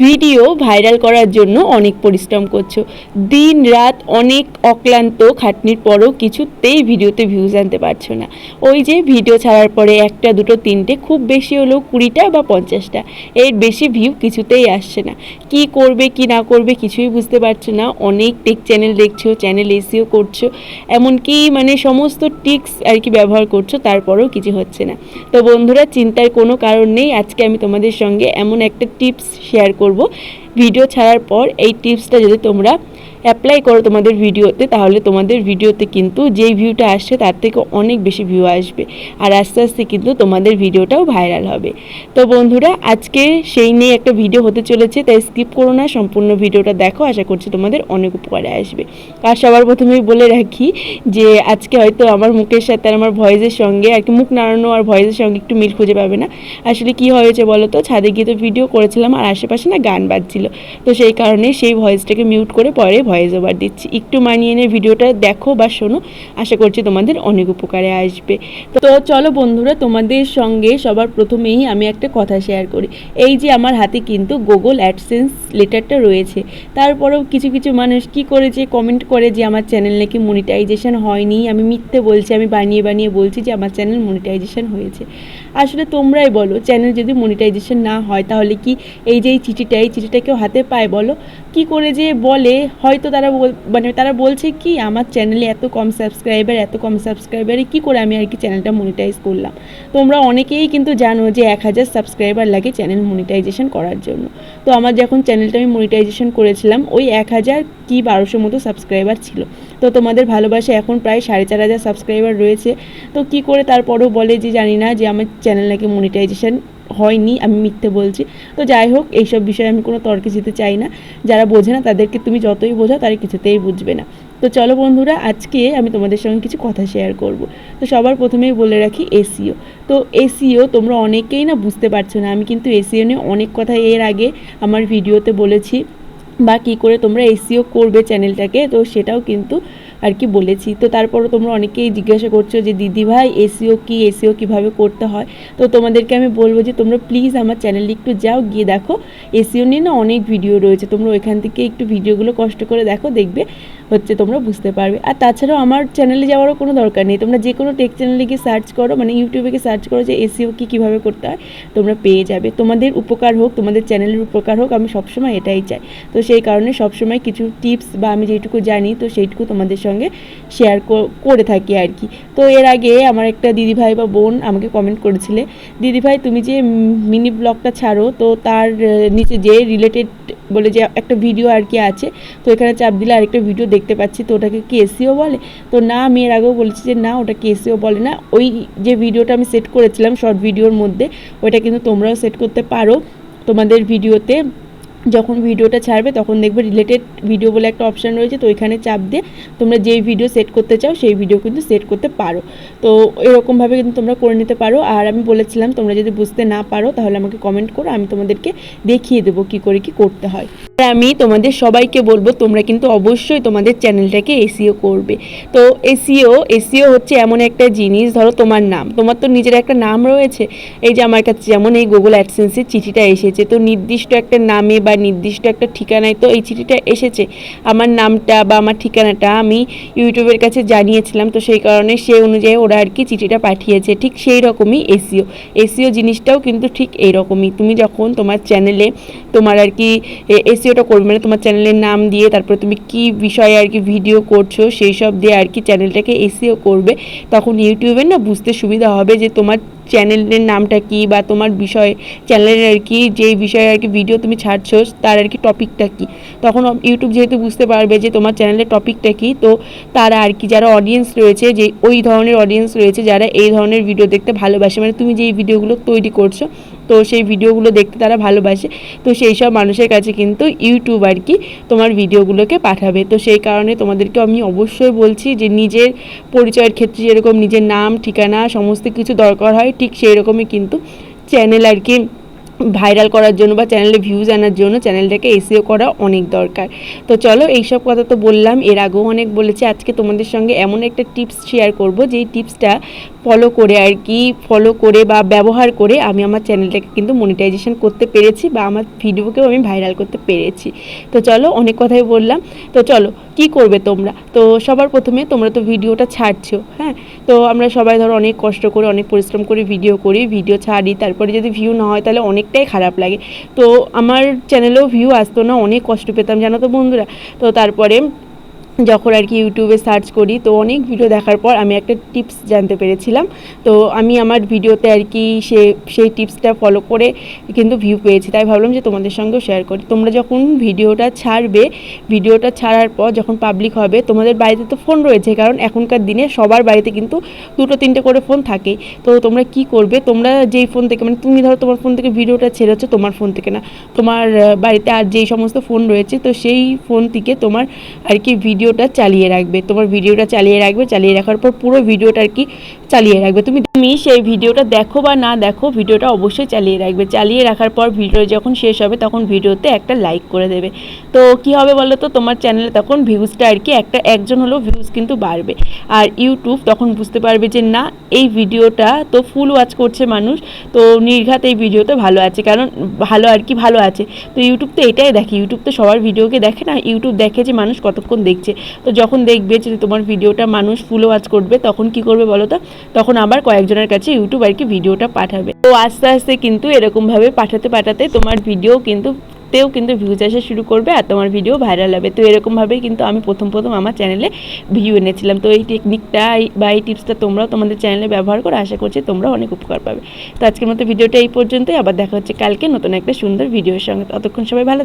Video viral করার জন্য অনেক পরিশ্রম করছ। দিন রাত অনেক অক্লান্ত খাটনির পরও কিছুতেই ভিডিওতে ভিউজ আনতে পারছ না। ওই যে ভিডিও ছাড়ার পরে একটা, দুটো, তিনটে, খুব বেশি হলেও কুড়িটা বা পঞ্চাশটা। এর বেশি ভিউ কিছুতেই আসছে না। কি করবে, কি না করবে কিছুই বুঝতে পারছ না। অনেক টেক চ্যানেল দেখছ চ্যানেল এসিও করছ, এমনকি মানে সমস্ত টিক্স আর কি ব্যবহার করছ, তারপরেও কিছু হচ্ছে না। তো বন্ধুরা, চিন্তার কোনো কারণ নেই। আজকে আমি তোমাদের সঙ্গে এমন একটা টিপস শেয়ার করব। ভিডিও ছাড়ার পর এই টিপসটা যদি তোমরা অ্যাপ্লাই করো তোমাদের ভিডিওতে তাহলে তোমাদের ভিডিওতে কিন্তু যেই ভিউটা আসছে তার থেকে অনেক বেশি ভিউ আসবে। আর আস্তে আস্তে কিন্তু তোমাদের ভিডিওটাও ভাইরাল হবে। তো বন্ধুরা, আজকে সেই নিয়ে একটা ভিডিও হতে চলেছে, তাই স্কিপ করো না, সম্পূর্ণ ভিডিওটা দেখো, আশা করছি তোমাদের অনেক উপকারে আসবে। আর সবার প্রথমেই বলে রাখি যে, আজকে হয়তো আমার মুখের সাথে আর আমার ভয়েসের সঙ্গে, আর কি মুখ নাড়ানো আর ভয়েসের সঙ্গে একটু মিল খুঁজে পাবে না। আসলে কি হয়েছে বলো তো? ছাদে গিয়ে তো ভিডিও করেছিলাম, আর আশেপাশে না গান বাজছিল। তো সেই কারণে সেই ভয়েসটাকে মিউট করে পরে ভয়েস ওভার দিচ্ছি। একটু মানিয়ে নিয়ে ভিডিওটা দেখো বা শোনো, আশা করছি তোমাদের অনেক উপকারে আসবে। তো চলো বন্ধুরা, তোমাদের সঙ্গে সবার প্রথমেই আমি একটা কথা শেয়ার করি। এই যে আমার হাতে কিন্তু গুগল অ্যাডসেন্স লেটারটা রয়েছে, তারপরেও কিছু কিছু মানুষ কি করে যে কমেন্ট করে যে আমার চ্যানেল নাকি মনিটাইজেশন হয়নি। আমি মিথ্যে বলছি, আমি বানিয়ে বানিয়ে বলছি যে আমার চ্যানেল মনিটাইজেশন হয়েছে। আসলে তোমরাই বলো চ্যানেল যদি মনিটাইজেশন না হয়, তাহলে কি এই যে এই চিঠিটা এই চিঠিটা কেউ হাতে পায় বলো? কি করে যে বলে, হয়তো তারা মানে তারা বলছে কি, আমার চ্যানেলে এত কম সাবস্ক্রাইবার এত কম সাবস্ক্রাইবারে কি করে আমি আর কি চ্যানেলটা মনিটাইজ করলাম? তোমরা অনেকেই কিন্তু জানো যে এক হাজার সাবস্ক্রাইবার লাগে চ্যানেল মনিটাইজেশন করার জন্য। তো আমার যখন চ্যানেলটা আমি মনিটাইজেশন করেছিলাম, ওই এক হাজার কি বারোশো মতো সাবস্ক্রাইবার ছিল। তো তোমাদের ভালোবাসা এখন প্রায় সাড়ে চার হাজার সাবস্ক্রাইবার রয়েছে। তো কি করে তারপরেও বলে যে জানি না যে আমার চ্যানেল নাকি মনিটাইজেশন হয়নি, আমি মিথ্যে বলছি। তো যাই হোক, এইসব বিষয়ে আমি কোনো তর্কে যেতে চাই না। যারা বোঝে না, তাদেরকে তুমি যতই বোঝাও তারা কিছুতেই বুঝবে না। তো চলো বন্ধুরা, আজকে আমি তোমাদের সঙ্গে কিছু কথা শেয়ার করব। তো সবার প্রথমেই বলে রাখি এসিও। তো এসিও তোমরা অনেকেই না বুঝতে পারছ না। আমি কিন্তু এসিও নিয়ে অনেক কথা এর আগে আমার ভিডিওতে বলেছি। বা কী করে তোমরা এসিও করবে চ্যানেলটাকে, তো সেটাও কিন্তু আর কি বলেছি। তো তারপরও তোমরা অনেকেই জিজ্ঞাসা করছ যে, দিদি ভাই এসিও কি? এসিও কীভাবে করতে হয়? তো তোমাদেরকে আমি বলব যে, তোমরা প্লিজ আমার চ্যানেলে একটু যাও, গিয়ে দেখো। এসিও নিয়ে না অনেক ভিডিও রয়েছে। তোমরা ওইখান থেকে একটু ভিডিওগুলো কষ্ট করে দেখো, দেখবে হচ্ছে তোমরা বুঝতে পারবে। আর তাছাড়াও আমার চ্যানেলে যাওয়ারও কোনো দরকার নেই। তোমরা যে কোনো টেক চ্যানেলে গিয়ে সার্চ করো মানে ইউটিউবে গিয়ে সার্চ করো যে এসিও কি কীভাবে করতে হয়, তোমরা পেয়ে যাবে। তোমাদের উপকার হোক, তোমাদের চ্যানেলের উপকার হোক, আমি সবসময় এটাই চাই। তো সেই কারণে সবসময় কিছু টিপস বা আমি যেটুকু জানি, তো সেইটুকু তোমাদের সঙ্গে শেয়ার করে থাকি আর কি। তো এর আগে আমার একটা দিদিভাই বা বোন আমাকে কমেন্ট করেছিলে, দিদিভাই, তুমি যে মিনি ব্লগটা ছাড়ো, তো তার নিচে যে রিলেটেড বলে যে একটা ভিডিও আর কি আছে, তো এখানে চাপ দিলে আরেকটা ভিডিও দেখতে পাচ্ছি, তো ওটাকে কি এসিও বলে। তো না, আমি এর আগেও বলেছি যে না, ওটা কি এসিও বলে না। ওই যে ভিডিওটা আমি সেট করেছিলাম শর্ট ভিডিওর মধ্যে, ওইটা কিন্তু তোমরাও সেট করতে পারো। তোমাদের ভিডিওতে যখন ভিডিওটা ছাড়বে, তখন দেখবে রিলেটেড ভিডিও বলে একটা অপশান রয়েছে, তো ওইখানে চাপ দিয়ে তোমরা যেই ভিডিও সেট করতে চাও, সেই ভিডিও কিন্তু সেট করতে পারো। তো এরকমভাবে কিন্তু তোমরা করে নিতে পারো। আর আমি বলেছিলাম, তোমরা যদি বুঝতে না পারো, তাহলে আমাকে কমেন্ট করো, আমি তোমাদেরকে দেখিয়ে দেবো কী করে কি করতে হয়। আমি তোমাদের সবাইকে বলব, তোমরা কিন্তু অবশ্যই তোমাদের চ্যানেলটাকে এসিও করবে। তো এসিও এসিও হচ্ছে এমন একটা জিনিস, ধরো তোমার নাম, তোমার তো নিজের একটা নাম রয়েছে। এই যে আমার কাছে যেমন এই গুগল অ্যাডসেন্সের চিঠিটা এসেছে, তো নির্দিষ্ট একটা নামে বা নির্দিষ্ট একটা ঠিকানায় তো এই চিঠিটা এসেছে। আমার নামটা বা আমার ঠিকানাটা আমি ইউটিউবের কাছে জানিয়েছিলাম, তো সেই কারণে সেই অনুযায়ী ওরা আর কি চিঠিটা পাঠিয়েছে। ঠিক সেই রকমই এসিও। এসিও জিনিসটাও কিন্তু ঠিক এইরকমই তুমি যখন তোমার চ্যানেলে তোমার আর কি এসিওটা করবে মানে তোমার চ্যানেলের নাম দিয়ে, তারপরে তুমি কি বিষয়ে আর কি ভিডিও করছ, সেই সব দিয়ে আর কি চ্যানেলটাকে এসিও করবে, তখন ইউটিউবে না বুঝতে সুবিধা হবে যে তোমার চ্যানেলের নামটা কি বা তোমার বিষয় চ্যানেলের আর কি যেই বিষয়ে আর কি ভিডিও তুমি ছাড়ছো, তার আর কি টপিকটা কি। তখন ইউটিউব যেহেতু বুঝতে পারবে যে তোমার চ্যানেলের টপিকটা কি, তো তারা আর কি যারা অডিয়েন্স রয়েছে, যে ওই ধরনের অডিয়েন্স রয়েছে, যারা এই ধরনের ভিডিও দেখতে ভালোবাসে মানে তুমি যেই ভিডিওগুলো তৈরি করছ তো সেই ভিডিওগুলো দেখতে তারা ভালোবাসে। তো সেই সব মানুষের কাছে কিন্তু ইউটিউব আর কি তোমার ভিডিওগুলোকে পাঠাবে। তো সেই কারণে তোমাদেরকে আমি অবশ্যই বলছি যে নিজের পরিচয়ের ক্ষেত্রে যেরকম নিজের নাম, ঠিকানা, সমস্ত কিছু দরকার হয়, ঠিক সেই রকমই কিন্তু চ্যানেল আর কি ভাইরাল করার জন্য বা চ্যানেলে ভিউজ আনার জন্য চ্যানেলটাকে এসিও করা অনেক দরকার। তো চলো এইসব কথা তো বললাম, এর আগেও অনেক বলেছি, আজকে তোমাদের সঙ্গে এমন একটা টিপস শেয়ার করব, যেই টিপসটা ফলো করে আর কি ফলো করে বা ব্যবহার করে আমি আমার চ্যানেলটাকে কিন্তু মনিটাইজেশন করতে পেরেছি বা আমার ভিডিওকেও আমি ভাইরাল করতে পেরেছি। তো চলো অনেক কথাই বললাম। তো চলো কি করবে তোমরা? তো সবার প্রথমে তোমরা তো ভিডিওটা ছাড়ছো হ্যাঁ? তো আমরা সবাই ধরো অনেক কষ্ট করে, অনেক পরিশ্রম করে ভিডিও করি, ভিডিও ছাড়ি, তারপরে যদি ভিউ না হয় তাহলে অনেকটাই খারাপ লাগে। তো আমার চ্যানেলেও ভিউ আসতো না, অনেক কষ্ট পেতাম, জানো তো বন্ধুরা? তো তারপরে যখন আর কি ইউটিউবে সার্চ করি, তো অনেক ভিডিও দেখার পর আমি একটা টিপস জানতে পেরেছিলাম। তো আমি আমার ভিডিওতে আর কি সে, সেই টিপসটা ফলো করে কিন্তু ভিউ পেয়েছি। তাই ভাবলাম যে তোমাদের সঙ্গেও শেয়ার করি। তোমরা যখন ভিডিওটা ছাড়বে, ভিডিওটা ছাড়ার পর যখন পাবলিক হবে, তোমাদের বাড়িতে তো ফোন রয়েছে, কারণ এখনকার দিনে সবার বাড়িতে কিন্তু দুটো, তিনটে করে ফোন থাকেই। তো তোমরা কি করবে? তোমরা যেই ফোন থেকে মানে তুমি ধরো তোমার ফোন থেকে ভিডিওটা ছেড়েছো, তোমার ফোন থেকে না। তোমার বাড়িতে আর যেই সমস্ত ফোন রয়েছে, তো সেই ফোন থেকে তোমার আর কি ভিডিওটা চালিয়ে রাখবে। তোমার ভিডিওটা চালিয়ে রাখবে চালিয়ে রাখার পর পুরো ভিডিওটা আর কি চালিয়ে রাখবে। তুমি তুমি সেই ভিডিওটা দেখো বা না দেখো, ভিডিওটা অবশ্যই চালিয়ে রাখবে। চালিয়ে রাখার পর ভিডিও যখন শেষ হবে, তখন ভিডিওতে একটা লাইক করে দেবে। তো কি হবে বলো তো তোমার চ্যানেলে তখন ভিউজটা আর কি একটা একজন হলেও ভিউজ কিন্তু বাড়বে। আর ইউটিউব তখন বুঝতে পারবে যে না, এই ভিডিওটা তো ফুল ওয়াচ করছে মানুষ। তো নির্ঘাত এই ভিডিওতে ভালো আছে। কারণ ভালো আর কি ভালো আছে। তো ইউটিউব তো এটাই দেখে। ইউটিউব তো সবার ভিডিওকে দেখে না। ইউটিউব দেখে যে মানুষ কতক্ষণ দেখছে। তো যখন দেখবে যে তোমার ভিডিওটা মানুষ ফুল ওয়াচ করবে, তখন কি করবে বলো তো তখন আবার কয়েকজনের কাছে ইউটিউব আর কি ভিডিওটা পাঠাবে। তো আস্তে আস্তে কিন্তু এরকমভাবে পাঠাতে পাঠাতে তোমার ভিডিও কিন্তু, তেও কিন্তু ভিউজ আসা শুরু করবে আর তোমার ভিডিও ভাইরাল হবে। তো এরকমভাবেই কিন্তু আমি প্রথম প্রথম আমার চ্যানেলে ভিউ এনেছিলাম। তো এই টেকনিকটা বা এই টিপসটা তোমরাও তোমাদের চ্যানেলে ব্যবহার করে আশা করছি তোমরা অনেক উপকার পাবে। তো আজকের মতো ভিডিওটা এই পর্যন্তই। আবার দেখা হচ্ছে কালকে নতুন একটা সুন্দর ভিডিওর সঙ্গে। ততক্ষণ সবাই ভালো